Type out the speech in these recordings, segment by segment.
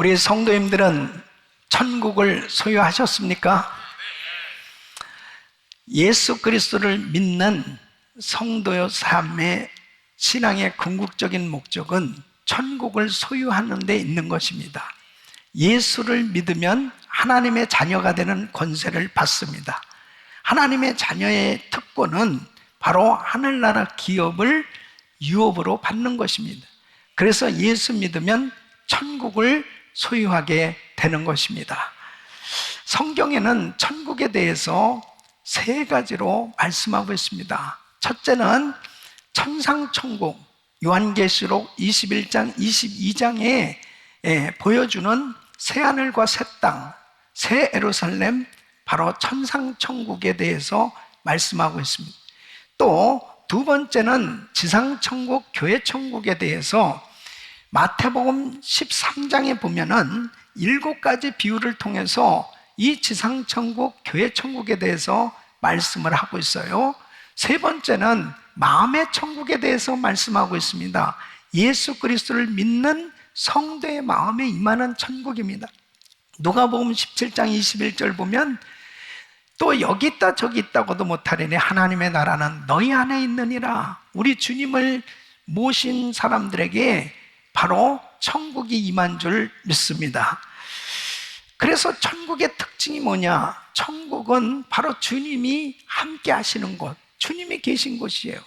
우리 성도님들은 천국을 소유하셨습니까? 예수 그리스도를 믿는 성도의 삶의 신앙의 궁극적인 목적은 천국을 소유하는 데 있는 것입니다. 예수를 믿으면 하나님의 자녀가 되는 권세를 받습니다. 하나님의 자녀의 특권은 바로 하늘나라 기업을 유업으로 받는 것입니다. 그래서 예수 믿으면 천국을 소유하게 되는 것입니다. 성경에는 천국에 대해서 세 가지로 말씀하고 있습니다. 첫째는 천상천국, 요한계시록 21장, 22장에 보여주는 새하늘과 새 땅, 새 에루살렘, 바로 천상천국에 대해서 말씀하고 있습니다. 또 두 번째는 지상천국, 교회천국에 대해서 마태복음 13장에 보면은 일곱 가지 비유를 통해서 이 지상천국, 교회천국에 대해서 말씀을 하고 있어요. 세 번째는 마음의 천국에 대해서 말씀하고 있습니다. 예수 그리스도를 믿는 성도의 마음에 임하는 천국입니다. 누가복음 17장 21절 보면 또 여기 있다 저기 있다고도 못하리니 하나님의 나라는 너희 안에 있느니라. 우리 주님을 모신 사람들에게 바로 천국이 임한 줄 믿습니다. 그래서 천국의 특징이 뭐냐? 천국은 바로 주님이 함께 하시는 곳, 주님이 계신 곳이에요.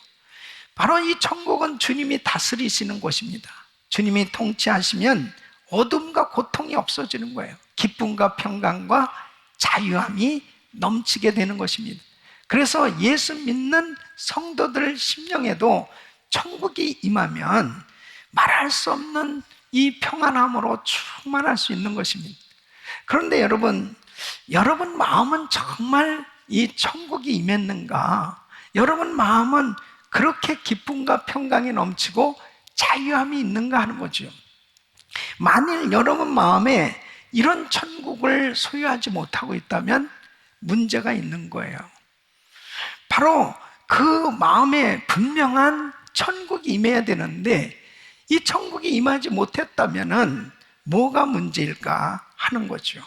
바로 이 천국은 주님이 다스리시는 곳입니다. 주님이 통치하시면 어둠과 고통이 없어지는 거예요. 기쁨과 평강과 자유함이 넘치게 되는 것입니다. 그래서 예수 믿는 성도들 심령에도 천국이 임하면 말할 수 없는 이 평안함으로 충만할 수 있는 것입니다. 그런데 여러분, 여러분 마음은 정말 이 천국이 임했는가? 여러분 마음은 그렇게 기쁨과 평강이 넘치고 자유함이 있는가 하는 거죠. 만일 여러분 마음에 이런 천국을 소유하지 못하고 있다면 문제가 있는 거예요. 바로 그 마음에 분명한 천국이 임해야 되는데 이 천국이 임하지 못했다면 뭐가 문제일까 하는 거죠.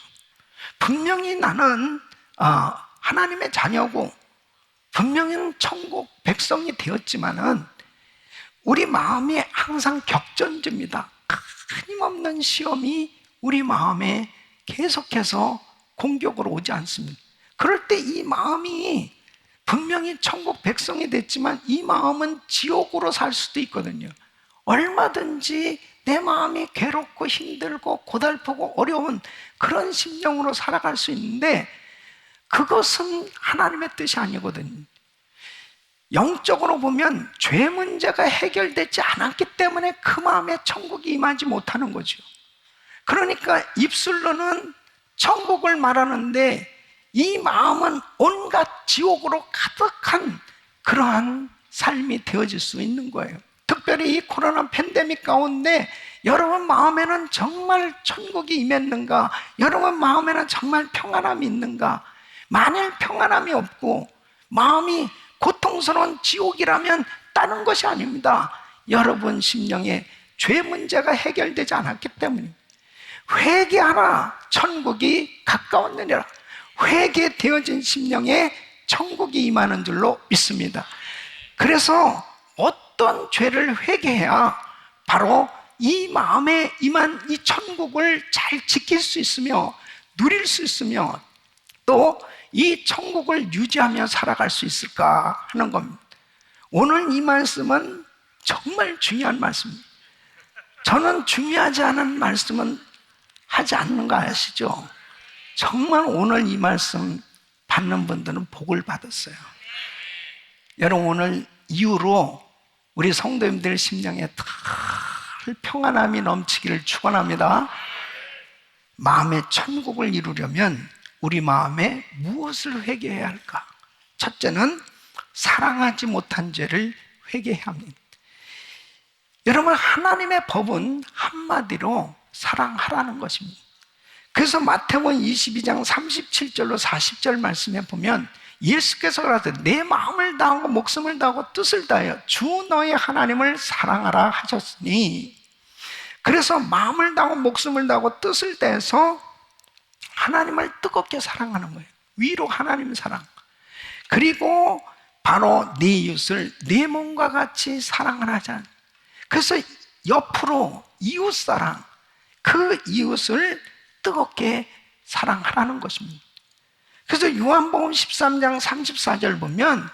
분명히 나는 아, 하나님의 자녀고 분명히 천국 백성이 되었지만은 우리 마음이 항상 격전입니다. 끊임없는 시험이 우리 마음에 계속해서 공격으로 오지 않습니다. 그럴 때 이 마음이 분명히 천국 백성이 됐지만 이 마음은 지옥으로 살 수도 있거든요. 얼마든지 내 마음이 괴롭고 힘들고 고달프고 어려운 그런 심정으로 살아갈 수 있는데 그것은 하나님의 뜻이 아니거든요. 영적으로 보면 죄 문제가 해결되지 않았기 때문에 그 마음에 천국이 임하지 못하는 거죠. 그러니까 입술로는 천국을 말하는데 이 마음은 온갖 지옥으로 가득한 그러한 삶이 되어질 수 있는 거예요. 특별히 이 코로나 팬데믹 가운데 여러분 마음에는 정말 천국이 임했는가? 여러분 마음에는 정말 평안함이 있는가? 만일 평안함이 없고 마음이 고통스러운 지옥이라면 다른 것이 아닙니다. 여러분 심령에 죄 문제가 해결되지 않았기 때문입니다. 회개하라 천국이 가까웠느니라. 회개되어진 심령에 천국이 임하는 줄로 믿습니다. 그래서 어떤 죄를 회개해야 바로 이 마음에 임한 이 천국을 잘 지킬 수 있으며 누릴 수 있으며 또 이 천국을 유지하며 살아갈 수 있을까 하는 겁니다. 오늘 이 말씀은 정말 중요한 말씀입니다. 저는 중요하지 않은 말씀은 하지 않는 거 아시죠? 정말 오늘 이 말씀 받는 분들은 복을 받았어요. 여러분 오늘 이후로 우리 성도님들 심령에 늘 평안함이 넘치기를 축원합니다. 마음의 천국을 이루려면 우리 마음에 무엇을 회개해야 할까? 첫째는 사랑하지 못한 죄를 회개해야 합니다. 여러분 하나님의 법은 한마디로 사랑하라는 것입니다. 그래서 마태복음 22장 37절로 40절 말씀에 보면 예수께서 그러되 내 마음을 다하고 목숨을 다하고 뜻을 다하여 주 너의 하나님을 사랑하라 하셨으니 그래서 마음을 다하고 목숨을 다하고 뜻을 다해서 하나님을 뜨겁게 사랑하는 거예요. 위로 하나님 사랑. 그리고 바로 네 이웃을 내 몸과 같이 사랑을 하자. 그래서 옆으로 이웃 사랑, 그 이웃을 뜨겁게 사랑하라는 것입니다. 그래서 요한복음 13장 34절 보면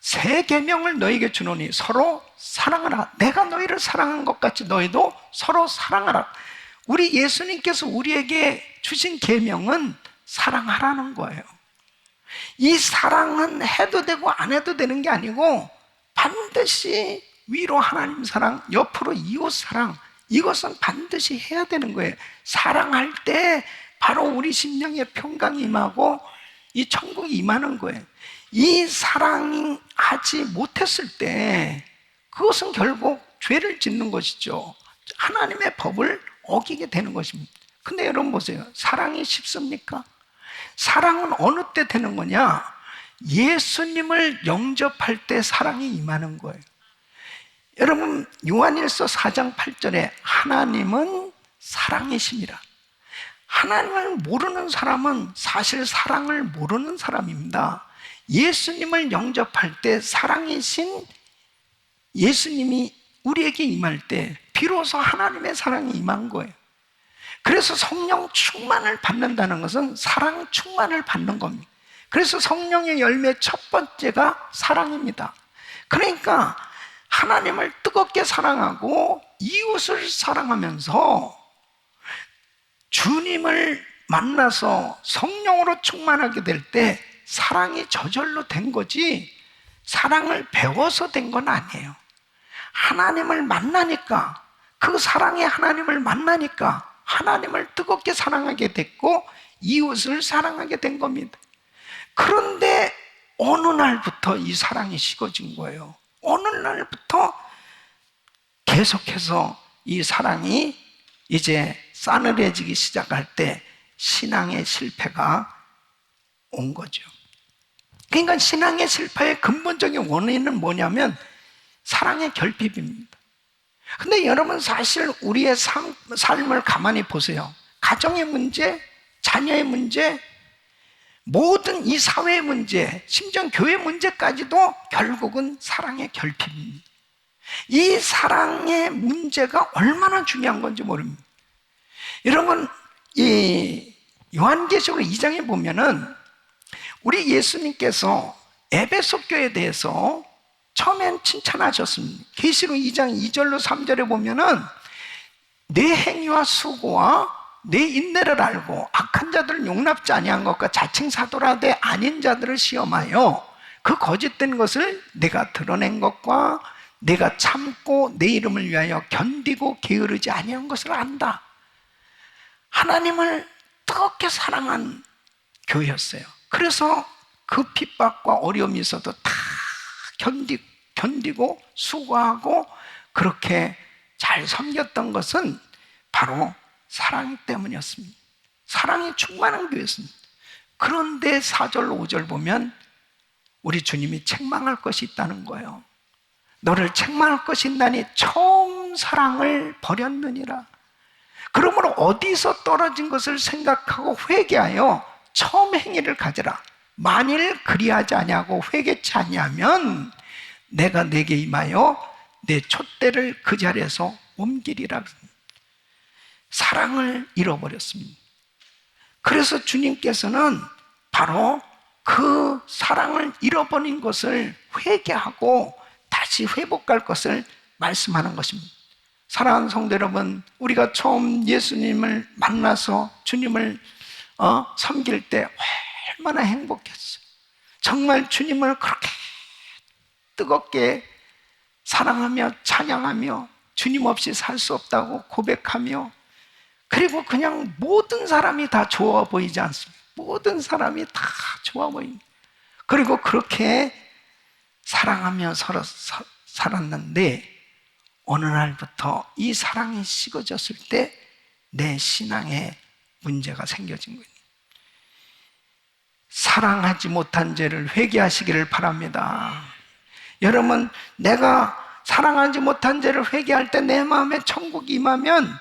새 계명을 너에게 주노니 서로 사랑하라. 내가 너희를 사랑한 것 같이 너희도 서로 사랑하라. 우리 예수님께서 우리에게 주신 계명은 사랑하라는 거예요. 이 사랑은 해도 되고 안 해도 되는 게 아니고 반드시 위로 하나님 사랑, 옆으로 이웃 사랑, 이것은 반드시 해야 되는 거예요. 사랑할 때 바로 우리 심령에 평강이 임하고 이 천국이 임하는 거예요. 이 사랑하지 못했을 때 그것은 결국 죄를 짓는 것이죠. 하나님의 법을 어기게 되는 것입니다. 근데 여러분 보세요. 사랑이 쉽습니까? 사랑은 어느 때 되는 거냐? 예수님을 영접할 때 사랑이 임하는 거예요. 여러분, 요한일서 4장 8절에 하나님은 사랑이십니다. 하나님을 모르는 사람은 사실 사랑을 모르는 사람입니다. 예수님을 영접할 때 사랑이신 예수님이 우리에게 임할 때 비로소 하나님의 사랑이 임한 거예요. 그래서 성령 충만을 받는다는 것은 사랑 충만을 받는 겁니다. 그래서 성령의 열매 첫 번째가 사랑입니다. 그러니까 하나님을 뜨겁게 사랑하고 이웃을 사랑하면서 주님을 만나서 성령으로 충만하게 될 때 사랑이 저절로 된 거지 사랑을 배워서 된 건 아니에요. 하나님을 만나니까 그 사랑의 하나님을 만나니까 하나님을 뜨겁게 사랑하게 됐고 이웃을 사랑하게 된 겁니다. 그런데 어느 날부터 이 사랑이 식어진 거예요. 어느 날부터 계속해서 이 사랑이 이제 싸늘해지기 시작할 때 신앙의 실패가 온 거죠. 그러니까 신앙의 실패의 근본적인 원인은 뭐냐면 사랑의 결핍입니다. 근데 여러분 사실 우리의 삶, 삶을 가만히 보세요. 가정의 문제, 자녀의 문제, 모든 이 사회의 문제, 심지어 교회 문제까지도 결국은 사랑의 결핍입니다. 이 사랑의 문제가 얼마나 중요한 건지 모릅니다. 여러분, 이 요한계시록 2장에 보면은 우리 예수님께서 에베소 교회에 대해서 처음엔 칭찬하셨습니다. 계시록 2장 2절로 3절에 보면은 내 행위와 수고와 내 인내를 알고 악한 자들을 용납지 아니한 것과 자칭 사도라되 아닌 자들을 시험하여 그 거짓된 것을 내가 드러낸 것과 내가 참고 내 이름을 위하여 견디고 게으르지 아니한 것을 안다. 하나님을 뜨겁게 사랑한 교회였어요. 그래서 그 핍박과 어려움이 있어도 다 견디, 견디고 수고하고 그렇게 잘 섬겼던 것은 바로 사랑 때문이었습니다. 사랑이 충만한 교회였습니다. 그런데 4절, 5절 보면 우리 주님이 책망할 것이 있다는 거예요. 너를 책망할 것이 있다니 처음 사랑을 버렸느니라. 그러므로 어디서 떨어진 것을 생각하고 회개하여 처음 행위를 가져라. 만일 그리하지 아니하고 회개치 아니하면 내가 내게 임하여 내 촛대를 그 자리에서 옮기리라. 사랑을 잃어버렸습니다. 그래서 주님께서는 바로 그 사랑을 잃어버린 것을 회개하고 다시 회복할 것을 말씀하는 것입니다. 사랑하는 성도 여러분, 우리가 처음 예수님을 만나서 주님을 어, 섬길 때 얼마나 행복했어요. 정말 주님을 그렇게 뜨겁게 사랑하며 찬양하며 주님 없이 살 수 없다고 고백하며 그리고 그냥 모든 사람이 다 좋아 보이지 않습니다. 모든 사람이 다 좋아 보입니다. 그리고 그렇게 사랑하며 살았는데 어느 날부터 이 사랑이 식어졌을 때 내 신앙에 문제가 생겨진 거예요. 사랑하지 못한 죄를 회개하시기를 바랍니다. 여러분, 내가 사랑하지 못한 죄를 회개할 때 내 마음에 천국이 임하면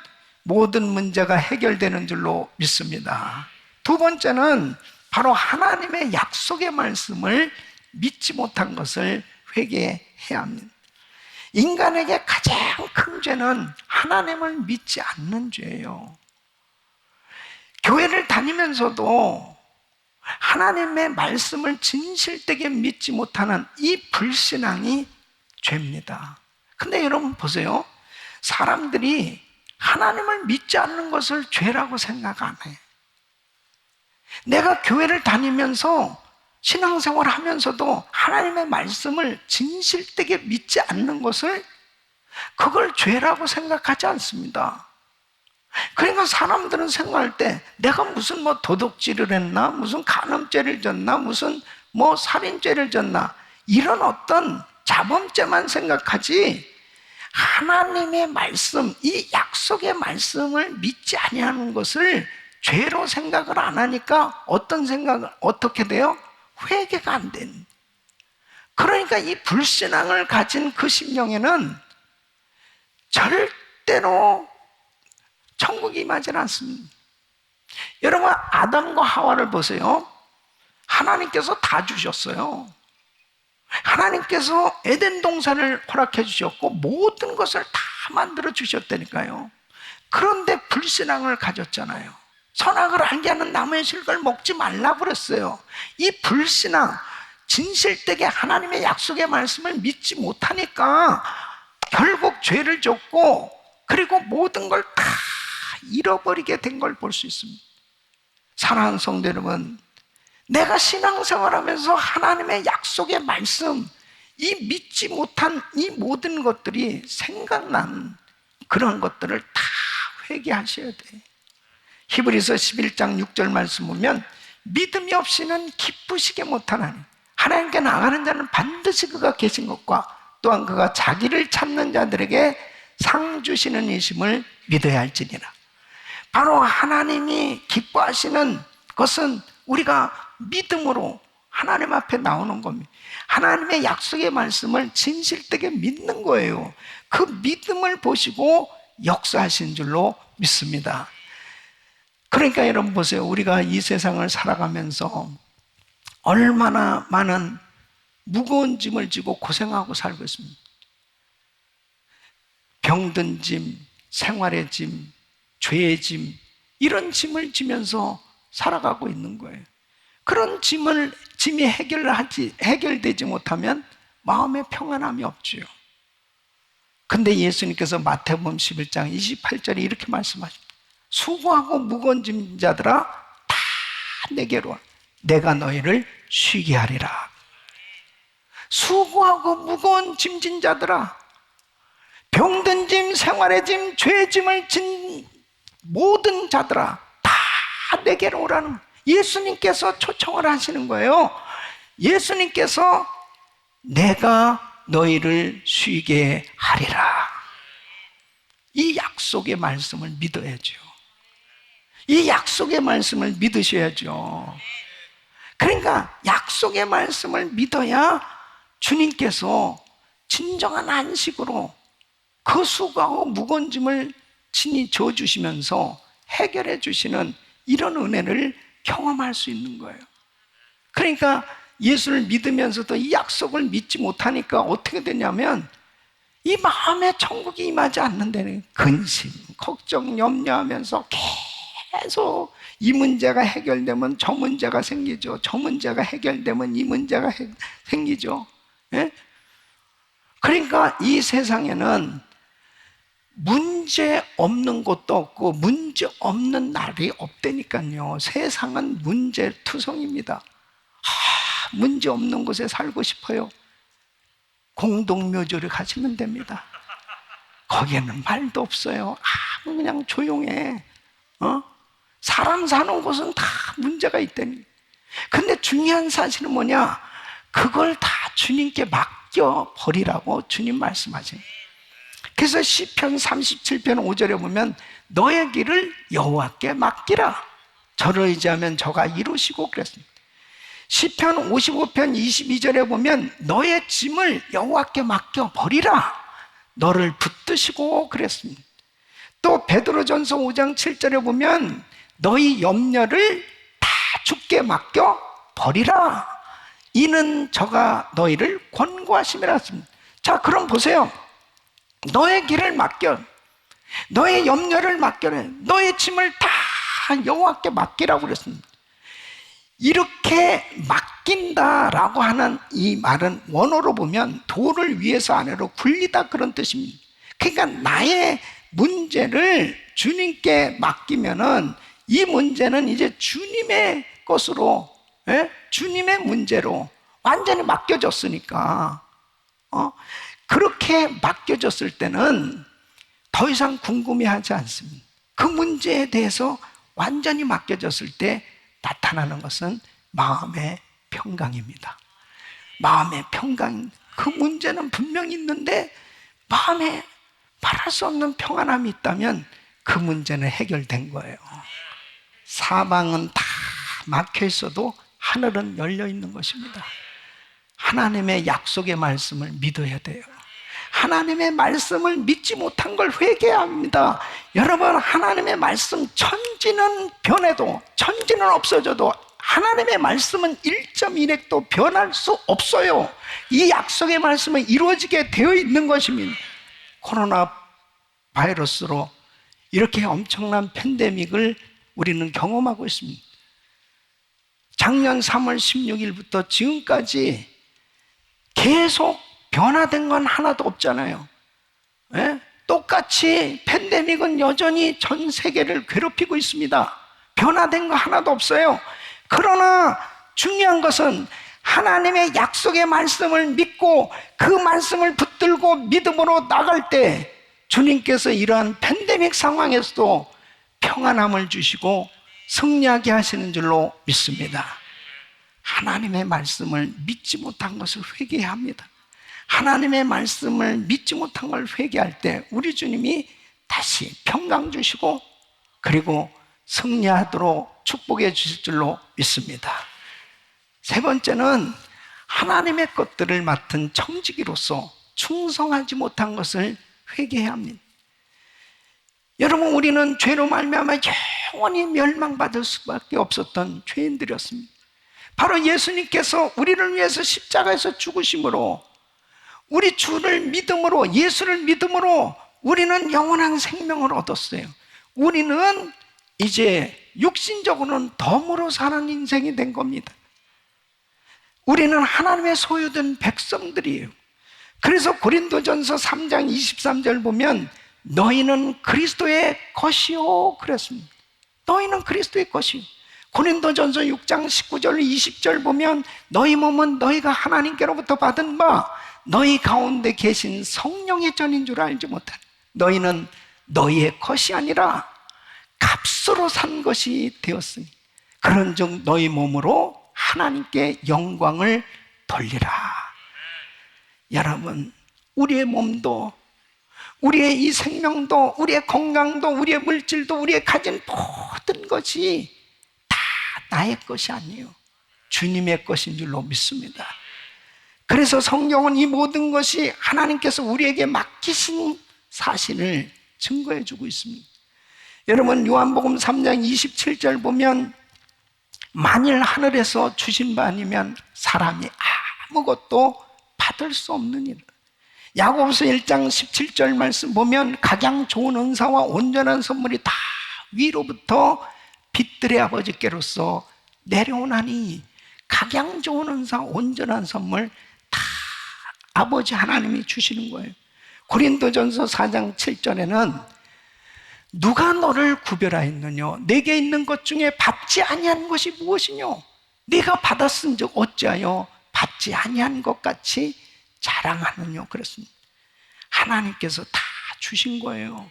모든 문제가 해결되는 줄로 믿습니다. 두 번째는 바로 하나님의 약속의 말씀을 믿지 못한 것을 회개해야 합니다. 인간에게 가장 큰 죄는 하나님을 믿지 않는 죄예요. 교회를 다니면서도 하나님의 말씀을 진실되게 믿지 못하는 이 불신앙이 죄입니다. 근데 여러분 보세요. 사람들이 하나님을 믿지 않는 것을 죄라고 생각 안 해. 내가 교회를 다니면서 신앙생활 하면서도 하나님의 말씀을 진실되게 믿지 않는 것을 그걸 죄라고 생각하지 않습니다. 그러니까 사람들은 생각할 때 내가 무슨 뭐 도둑질을 했나, 무슨 간음죄를 졌나, 무슨 뭐 살인죄를 졌나, 이런 어떤 자범죄만 생각하지 하나님의 말씀, 이 약속의 말씀을 믿지 아니하는 것을 죄로 생각을 안 하니까 어떤 생각을 어떻게 돼요? 회개가 안 된. 그러니까 이 불신앙을 가진 그 심령에는 절대로 천국이 임하지 않습니다. 여러분 아담과 하와를 보세요. 하나님께서 다 주셨어요. 하나님께서 에덴 동산을 허락해 주셨고 모든 것을 다 만들어 주셨다니까요. 그런데 불신앙을 가졌잖아요. 선악을 알게 하는 나무의 실과를 먹지 말라 그랬어요. 이 불신앙, 진실되게 하나님의 약속의 말씀을 믿지 못하니까 결국 죄를 졌고 그리고 모든 걸 다 잃어버리게 된 걸 볼 수 있습니다. 사랑하는 성도 여러분, 내가 신앙생활하면서 하나님의 약속의 말씀, 이 믿지 못한 이 모든 것들이 생각난 그런 것들을 다 회개하셔야 돼. 히브리서 11장 6절 말씀 보면 믿음이 없이는 기쁘시게 못하나니 하나님께 나가는 자는 반드시 그가 계신 것과 또한 그가 자기를 찾는 자들에게 상 주시는 이심을 믿어야 할지니라. 바로 하나님이 기뻐하시는 것은 우리가 믿음으로 하나님 앞에 나오는 겁니다. 하나님의 약속의 말씀을 진실되게 믿는 거예요. 그 믿음을 보시고 역사하신 줄로 믿습니다. 그러니까 여러분 보세요. 우리가 이 세상을 살아가면서 얼마나 많은 무거운 짐을 지고 고생하고 살고 있습니다. 병든 짐, 생활의 짐, 죄의 짐, 이런 짐을 지면서 살아가고 있는 거예요. 그런 짐을 짐이 해결하지 해결되지 못하면 마음의 평안함이 없지요. 근데 예수님께서 마태복음 11장 28절에 이렇게 말씀하십니다. 수고하고 무거운 짐 자들아 다 내게로 와. 내가 너희를 쉬게 하리라. 수고하고 무거운 짐진 자들아 병든 짐, 생활의 짐, 죄의 짐을 진 모든 자들아 다 내게로 오라는 예수님께서 초청을 하시는 거예요. 예수님께서 내가 너희를 쉬게 하리라. 이 약속의 말씀을 믿어야죠. 이 약속의 말씀을 믿으셔야죠. 그러니까 약속의 말씀을 믿어야 주님께서 진정한 안식으로 그 수고하고 무거운 짐을 친히 져주시면서 해결해 주시는 이런 은혜를 경험할 수 있는 거예요. 그러니까 예수를 믿으면서도 이 약속을 믿지 못하니까 어떻게 되냐면 이 마음에 천국이 임하지 않는다는 근심, 걱정, 염려하면서 계속 이 문제가 해결되면 저 문제가 생기죠. 저 문제가 해결되면 이 문제가 해, 생기죠. 예? 그러니까 이 세상에는 문제 없는 것도 없고 문제 없는 날이 없다니까요. 세상은 문제 투성입니다. 아, 문제 없는 곳에 살고 싶어요. 공동묘지를 가시면 됩니다. 거기에는 말도 없어요. 아무 그냥 조용해. 어? 사람 사는 곳은 다 문제가 있다니. 근데 중요한 사실은 뭐냐? 그걸 다 주님께 맡겨 버리라고 주님 말씀하세요. 그래서 시편 37편 5절에 보면 너의 길을 여호와께 맡기라. 저를 의지하면 저가 이루시고 그랬습니다. 시편 55편 22절에 보면 너의 짐을 여호와께 맡겨 버리라. 너를 붙드시고 그랬습니다. 또 베드로전서 5장 7절에 보면 너희 염려를 다 죽게 맡겨 버리라. 이는 저가 너희를 권고하심이라 했습니다. 자, 그럼 보세요. 너의 길을 맡겨. 너의 염려를 맡겨라. 너의 짐을 다 여호와께 맡기라고 그랬습니다. 이렇게 맡긴다라고 하는 이 말은 원어로 보면 도를 위해서 아래로 굴리다 그런 뜻입니다. 그러니까 나의 문제를 주님께 맡기면은 이 문제는 이제 주님의 것으로, 예? 주님의 문제로 완전히 맡겨졌으니까, 어? 그렇게 맡겨졌을 때는 더 이상 궁금해하지 않습니다. 그 문제에 대해서 완전히 맡겨졌을 때 나타나는 것은 마음의 평강입니다. 마음의 평강. 그 문제는 분명히 있는데 마음에 말할 수 없는 평안함이 있다면 그 문제는 해결된 거예요. 사방은 다 막혀 있어도 하늘은 열려 있는 것입니다. 하나님의 약속의 말씀을 믿어야 돼요. 하나님의 말씀을 믿지 못한 걸 회개해야 합니다. 여러분, 하나님의 말씀 천지는 변해도, 천지는 없어져도 하나님의 말씀은 1.1핵도 변할 수 없어요. 이 약속의 말씀은 이루어지게 되어 있는 것입니다. 코로나 바이러스로 이렇게 엄청난 팬데믹을 우리는 경험하고 있습니다. 작년 3월 16일부터 지금까지 계속 변화된 건 하나도 없잖아요. 예? 똑같이 팬데믹은 여전히 전 세계를 괴롭히고 있습니다. 변화된 거 하나도 없어요. 그러나 중요한 것은 하나님의 약속의 말씀을 믿고 그 말씀을 붙들고 믿음으로 나갈 때 주님께서 이러한 팬데믹 상황에서도 평안함을 주시고 승리하게 하시는 줄로 믿습니다. 하나님의 말씀을 믿지 못한 것을 회개해야 합니다. 하나님의 말씀을 믿지 못한 걸 회개할 때 우리 주님이 다시 평강 주시고 그리고 승리하도록 축복해 주실 줄로 믿습니다. 세 번째는 하나님의 것들을 맡은 청지기로서 충성하지 못한 것을 회개해야 합니다. 여러분 우리는 죄로 말미암아 영원히 멸망받을 수밖에 없었던 죄인들이었습니다. 바로 예수님께서 우리를 위해서 십자가에서 죽으심으로 우리 주를 믿음으로 예수를 믿음으로 우리는 영원한 생명을 얻었어요. 우리는 이제 육신적으로는 덤으로 사는 인생이 된 겁니다. 우리는 하나님의 소유된 백성들이에요. 그래서 고린도전서 3장 23절 보면 너희는 그리스도의 것이요 그랬습니다. 너희는 그리스도의 것이요. 고린도전서 6장 19절 20절 보면 너희 몸은 너희가 하나님께로부터 받은 바 너희 가운데 계신 성령의 전인 줄 알지 못하니 너희는 너희의 것이 아니라 값으로 산 것이 되었으니 그런즉 너희 몸으로 하나님께 영광을 돌리라. 여러분, 우리의 몸도 우리의 이 생명도 우리의 건강도 우리의 물질도 우리의 가진 모든 것이 다 나의 것이 아니에요. 주님의 것인 줄로 믿습니다. 그래서 성경은 이 모든 것이 하나님께서 우리에게 맡기신 사실을 증거해 주고 있습니다. 여러분 요한복음 3장 27절 보면 만일 하늘에서 주신 바 아니면 사람이 아무것도 받을 수 없는 일. 야고보서 1장 17절 말씀 보면 가장 좋은 은사와 온전한 선물이 다 위로부터 빛들의 아버지께로서 내려오나니 가장 좋은 은사, 온전한 선물 다 아버지 하나님이 주시는 거예요. 고린도전서 4장 7절에는 누가 너를 구별하였느냐? 내게 있는 것 중에 받지 아니한 것이 무엇이뇨? 네가 받았은즉 어찌하여 받지 아니한 것 같이 자랑하느냐? 그렇습니다. 하나님께서 다 주신 거예요.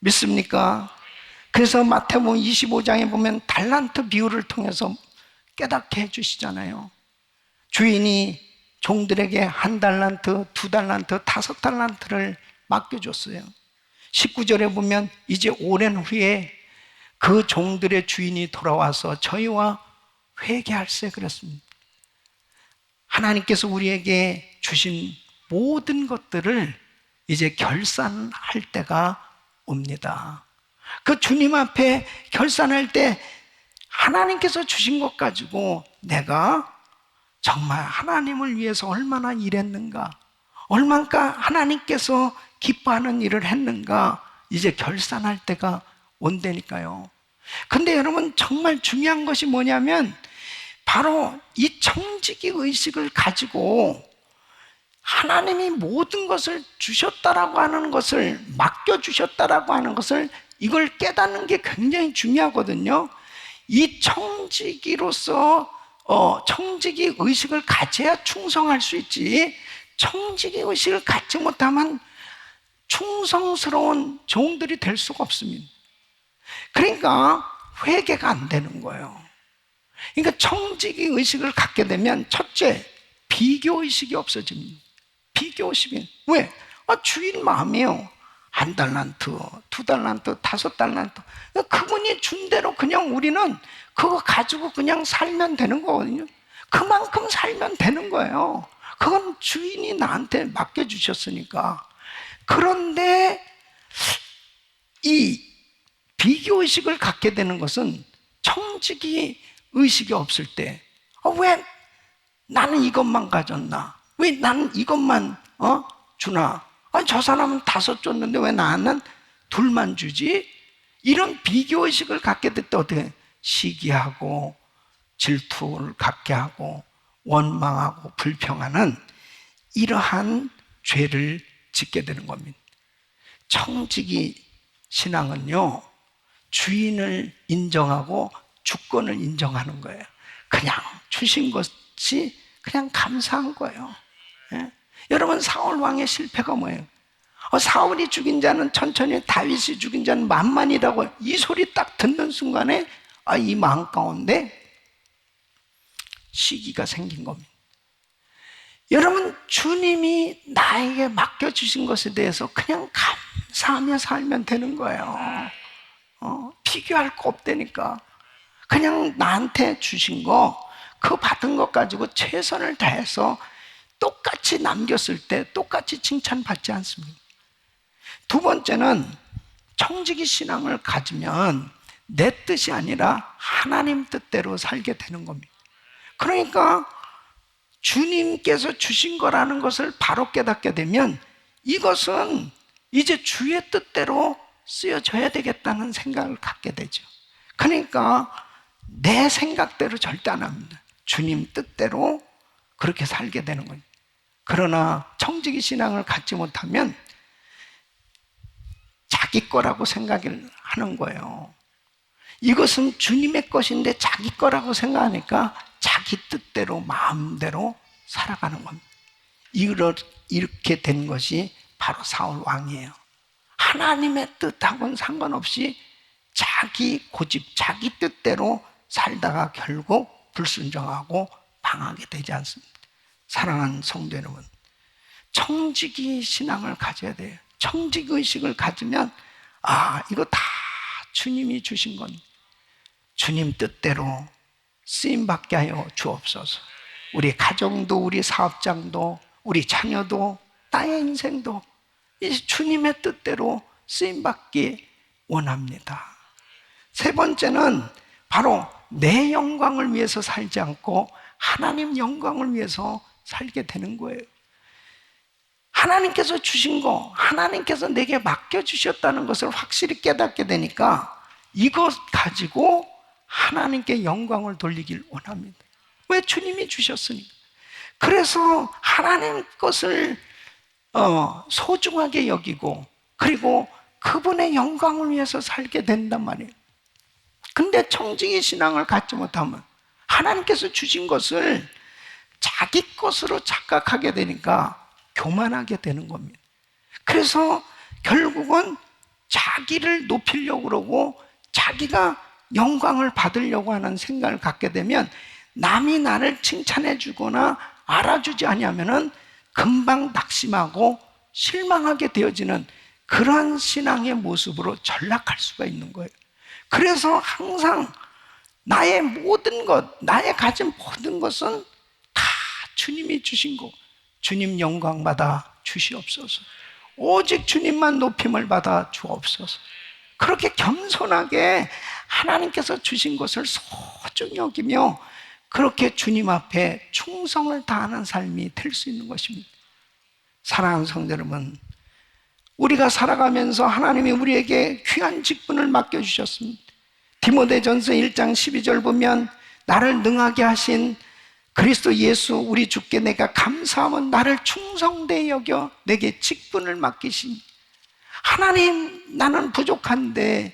믿습니까? 그래서 마태복음 25장에 보면 달란트 비유를 통해서 깨닫게 해주시잖아요. 주인이 종들에게 한 달란트, 두 달란트, 다섯 달란트를 맡겨줬어요. 19절에 보면 이제 오랜 후에 그 종들의 주인이 돌아와서 저희와 회개할세 그랬습니다. 하나님께서 우리에게 주신 모든 것들을 이제 결산할 때가 옵니다. 그 주님 앞에 결산할 때 하나님께서 주신 것 가지고 내가 정말 하나님을 위해서 얼마나 일했는가, 얼만가 하나님께서 기뻐하는 일을 했는가, 이제 결산할 때가 온다니까요. 근데 여러분 정말 중요한 것이 뭐냐면 바로 이 청지기 의식을 가지고 하나님이 모든 것을 주셨다라고 하는 것을 맡겨 주셨다라고 하는 것을 이걸 깨닫는 게 굉장히 중요하거든요. 이 청지기로서 어, 청지기 의식을 가져야 충성할 수 있지. 청지기 의식을 갖지 못하면 충성스러운 종들이 될 수가 없습니다. 그러니까 회개가 안 되는 거예요. 그러니까 청지기 의식을 갖게 되면 첫째 비교 의식이 없어집니다. 비교 의식이 왜? 아, 주인 마음이요. 한 달란트, 두 달란트, 다섯 달란트. 그분이 준 대로 그냥 우리는 그거 가지고 그냥 살면 되는 거거든요. 그만큼 살면 되는 거예요. 그건 주인이 나한테 맡겨주셨으니까. 그런데 이 비교 의식을 갖게 되는 것은 청지기 의식이 없을 때, 어, 왜 나는 이것만 가졌나? 왜 나는 이것만 어? 주나? 아니, 저 사람은 다섯 줬는데 왜 나는 둘만 주지? 이런 비교 의식을 갖게 될 때 어떻게 시기하고 질투를 갖게 하고 원망하고 불평하는 이러한 죄를 짓게 되는 겁니다. 청지기 신앙은요, 주인을 인정하고 주권을 인정하는 거예요. 그냥 주신 것이 그냥 감사한 거예요. 예? 여러분 사울 왕의 실패가 뭐예요? 어, 사울이 죽인 자는 천천히 다윗이 죽인 자는 만만이라고 이 소리 딱 듣는 순간에 아, 이 마음 가운데 시기가 생긴 겁니다. 여러분 주님이 나에게 맡겨 주신 것에 대해서 그냥 감사하며 살면 되는 거예요. 어, 비교할 거 없다니까. 그냥 나한테 주신 거, 그 받은 것 가지고 최선을 다해서 똑같이 남겼을 때 똑같이 칭찬받지 않습니다. 두 번째는 청지기 신앙을 가지면 내 뜻이 아니라 하나님 뜻대로 살게 되는 겁니다. 그러니까 주님께서 주신 거라는 것을 바로 깨닫게 되면 이것은 이제 주의 뜻대로 쓰여져야 되겠다는 생각을 갖게 되죠. 그러니까 내 생각대로 절대 안 합니다. 주님 뜻대로 그렇게 살게 되는 거예요. 그러나 청지기 신앙을 갖지 못하면 자기 거라고 생각을 하는 거예요. 이것은 주님의 것인데 자기 거라고 생각하니까 자기 뜻대로 마음대로 살아가는 겁니다. 이렇게 된 것이 바로 사울 왕이에요. 하나님의 뜻하고는 상관없이 자기 고집, 자기 뜻대로 살다가 결국 불순종하고 방하게 되지 않습니다. 사랑하는 성도 여러분, 청지기 신앙을 가져야 돼요. 청지기 의식을 가지면 아 이거 다 주님이 주신 건 주님 뜻대로 쓰임 받게 하여 주옵소서. 우리 가정도 우리 사업장도 우리 자녀도 나의 인생도 이 주님의 뜻대로 쓰임 받기 원합니다. 세 번째는 바로 내 영광을 위해서 살지 않고 하나님 영광을 위해서 살게 되는 거예요. 하나님께서 주신 거, 하나님께서 내게 맡겨주셨다는 것을 확실히 깨닫게 되니까 이것 가지고 하나님께 영광을 돌리길 원합니다. 왜 주님이 주셨으니까. 그래서 하나님 것을 어, 소중하게 여기고 그리고 그분의 영광을 위해서 살게 된단 말이에요. 근데 청지기 신앙을 갖지 못하면 하나님께서 주신 것을 자기 것으로 착각하게 되니까 교만하게 되는 겁니다. 그래서 결국은 자기를 높이려고 그러고 자기가 영광을 받으려고 하는 생각을 갖게 되면 남이 나를 칭찬해 주거나 알아주지 않으면은 금방 낙심하고 실망하게 되어지는 그러한 신앙의 모습으로 전락할 수가 있는 거예요. 그래서 항상 나의 모든 것, 나의 가진 모든 것은 다 주님이 주신 거. 주님 영광 받아 주시옵소서. 오직 주님만 높임을 받아 주옵소서. 그렇게 겸손하게 하나님께서 주신 것을 소중히 여기며 그렇게 주님 앞에 충성을 다하는 삶이 될 수 있는 것입니다. 사랑하는 성도 여러분, 우리가 살아가면서 하나님이 우리에게 귀한 직분을 맡겨주셨습니다. 디모데전서 1장 12절 보면 나를 능하게 하신 그리스도 예수 우리 주께 내가 감사하면 나를 충성되이 여겨 내게 직분을 맡기신 하나님 나는 부족한데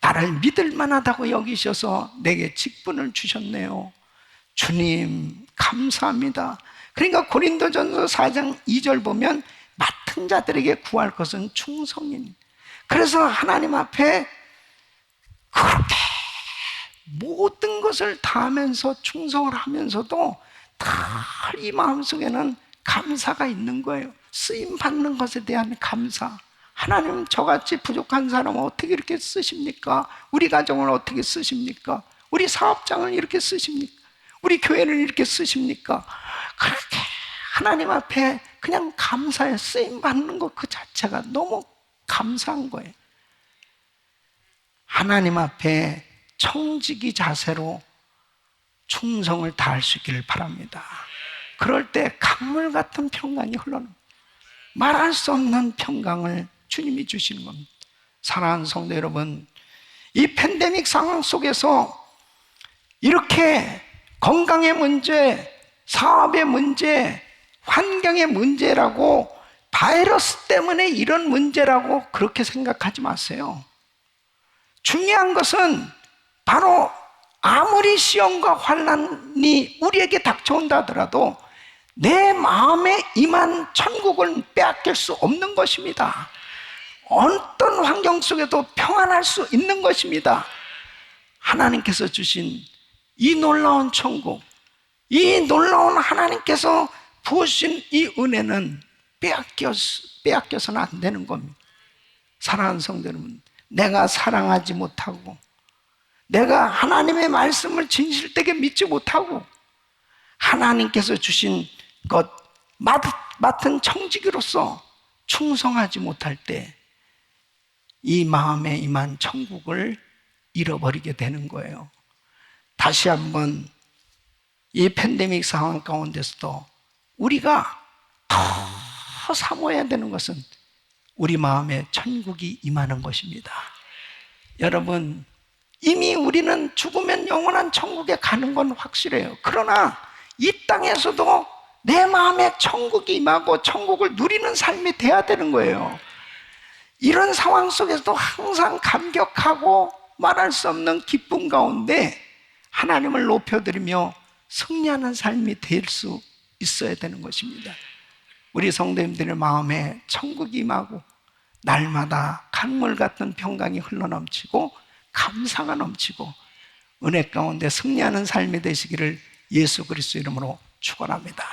나를 믿을 만하다고 여기셔서 내게 직분을 주셨네요. 주님 감사합니다. 그러니까 고린도전서 4장 2절 보면 맡은 자들에게 구할 것은 충성인. 그래서 하나님 앞에 그렇게 모든 것을 다하면서 충성을 하면서도 다이 마음속에는 감사가 있는 거예요. 쓰임 받는 것에 대한 감사. 하나님 저같이 부족한 사람을 어떻게 이렇게 쓰십니까? 우리 가정을 어떻게 쓰십니까? 우리 사업장을 이렇게 쓰십니까? 우리 교회를 이렇게 쓰십니까? 그렇게 하나님 앞에 그냥 감사에 쓰임 받는 것 그 자체가 너무 감사한 거예요. 하나님 앞에 청지기 자세로 충성을 다할 수 있기를 바랍니다. 그럴 때 강물 같은 평강이 흘러는 말할 수 없는 평강을 주님이 주시는 겁니다. 사랑하는 성도 여러분, 이 팬데믹 상황 속에서 이렇게 건강의 문제, 사업의 문제, 환경의 문제라고 바이러스 때문에 이런 문제라고 그렇게 생각하지 마세요. 중요한 것은 바로 아무리 시험과 환란이 우리에게 닥쳐온다 하더라도 내 마음에 임한 천국을 빼앗길 수 없는 것입니다. 어떤 환경 속에도 평안할 수 있는 것입니다. 하나님께서 주신 이 놀라운 천국, 이 놀라운 하나님께서 부으신 이 은혜는 빼앗겨, 빼앗겨서는 안 되는 겁니다. 사랑하는 성도 여러분, 내가 사랑하지 못하고, 내가 하나님의 말씀을 진실되게 믿지 못하고, 하나님께서 주신 것, 맡은 청지기로서 충성하지 못할 때, 이 마음에 임한 천국을 잃어버리게 되는 거예요. 다시 한번 이 팬데믹 상황 가운데서도 우리가 더 사모해야 되는 것은 우리 마음에 천국이 임하는 것입니다. 여러분, 이미 우리는 죽으면 영원한 천국에 가는 건 확실해요. 그러나 이 땅에서도 내 마음에 천국이 임하고 천국을 누리는 삶이 돼야 되는 거예요. 이런 상황 속에서도 항상 감격하고 말할 수 없는 기쁨 가운데 하나님을 높여드리며 승리하는 삶이 될 수 있어야 되는 것입니다. 우리 성도님들의 마음에 천국이 임하고 날마다 강물 같은 평강이 흘러넘치고 감사가 넘치고 은혜 가운데 승리하는 삶이 되시기를 예수 그리스도 이름으로 축원합니다.